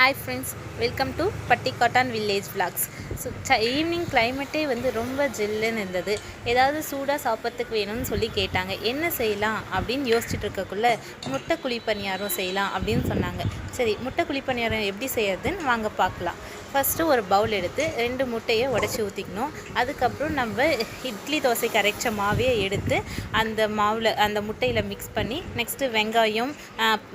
Hi friends welcome to Pattikattan village vlogs. So ச evening கிளைமேட்டே வந்து ரொம்ப ஜில்லுன்னு இருந்தது. ஏதாவது சூடாக சாப்பிட்றதுக்கு வேணும்னு சொல்லி கேட்டாங்க. என்ன செய்யலாம் அப்படின்னு யோசிச்சுட்டு இருக்கக்குள்ளே முட்டை குழிப்பணியாரம் செய்யலாம் அப்படின்னு சொன்னாங்க. சரி முட்டை குழிப்பணியாரம் எப்படி செய்யறதுன்னு வாங்க பார்க்கலாம். ஃபஸ்ட்டு ஒரு பவுல் எடுத்து ரெண்டு முட்டையை உடச்சி ஊற்றிக்கணும் அதுக்கப்புறம் நம்ம இட்லி தோசைக்கு அரைச்ச மாவையே எடுத்து அந்த மாவில் அந்த முட்டையில் மிக்ஸ் பண்ணி நெக்ஸ்ட்டு வெங்காயம்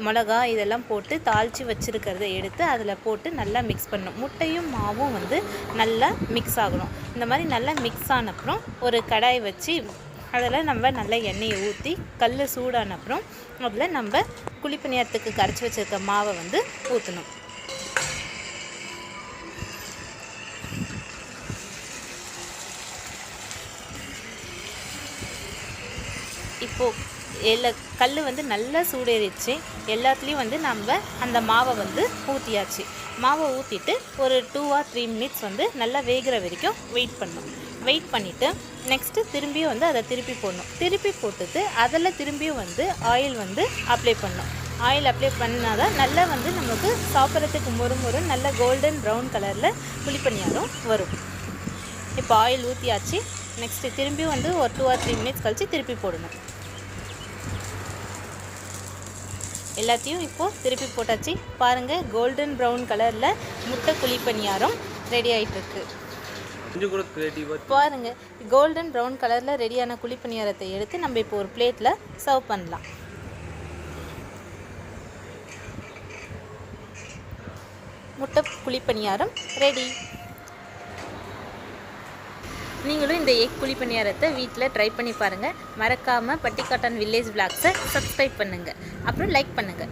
மிளகாய் மிளகா இதெல்லாம் போட்டு தாளித்து வச்சுருக்கிறத எடுத்து அதில் போட்டு நல்லா மிக்ஸ் பண்ணணும். முட்டையும் மாவும் வந்து நல்லா மிக்ஸ் ஆகணும். இந்த மாதிரி நல்லா மிக்ஸ் ஆன அப்புறம் ஒரு கடாய் வச்சு அதில் நம்ம நல்லா எண்ணெயை ஊற்றி கல் சூடான அப்புறம் அதில் நம்ம குழிப்பணியாரத்துக்கு கரைச்சி வச்சுருக்க மாவை வந்து ஊற்றணும் இப்போது எல்லா கல் வந்து நல்லா சூடேறிச்சு எல்லாத்துலேயும் வந்து நம்ம அந்த மாவை வந்து ஊற்றியாச்சு மாவை ஊற்றிட்டு ஒரு டூ ஆர் த்ரீ மினிட்ஸ் வந்து நல்லா வேகிற வரைக்கும் வெயிட் பண்ணணும். வெயிட் பண்ணிவிட்டு நெக்ஸ்ட்டு திரும்பியும் வந்து அதை திருப்பி போடணும். திருப்பி போட்டுட்டு அதில் திரும்பியும் வந்து ஆயில் வந்து அப்ளை பண்ணணும். ஆயில் அப்ளை பண்ணால் தான் நல்லா வந்து நமக்கு சாப்பிட்றதுக்கு மொறு மொறு நல்ல கோல்டன் ப்ரௌன் கலரில் குழிப்பணியாரம் வரும். இப்போ ஆயில் ஊற்றியாச்சு நெக்ஸ்ட்டு திரும்பியும் வந்து ஒரு டூ ஆர் த்ரீ மினிட்ஸ் கழித்து திருப்பி போடணும். எல்லாத்தையும் இப்போது திருப்பி போட்டாச்சு. பாருங்கள் கோல்டன் ப்ரௌன் கலரில் முட்டை குழிப்பணியாரம் ரெடி ஆகிட்டுருக்கு கொஞ்சம் கூட க்ரியேட்டிவாக பாருங்க கோல்டன் ப்ரௌன் கலரில் ரெடியான குழிப்பணியாரத்தை எடுத்து நம்ம இப்போ ஒரு பிளேட்டில் சர்வ் பண்ணலாம். முட்டை குழிப்பணியாரம் ரெடி நீங்களும் இந்த எக் குழி பணியாரத்தை வீட்டில் ட்ரை பண்ணி பாருங்கள் மறக்காமல் பட்டிக்காட்டான் வில்லேஜ் விளாக்ஸை சப்ஸ்கிரைப் பண்ணுங்கள் அப்புறம் லைக் பண்ணுங்கள்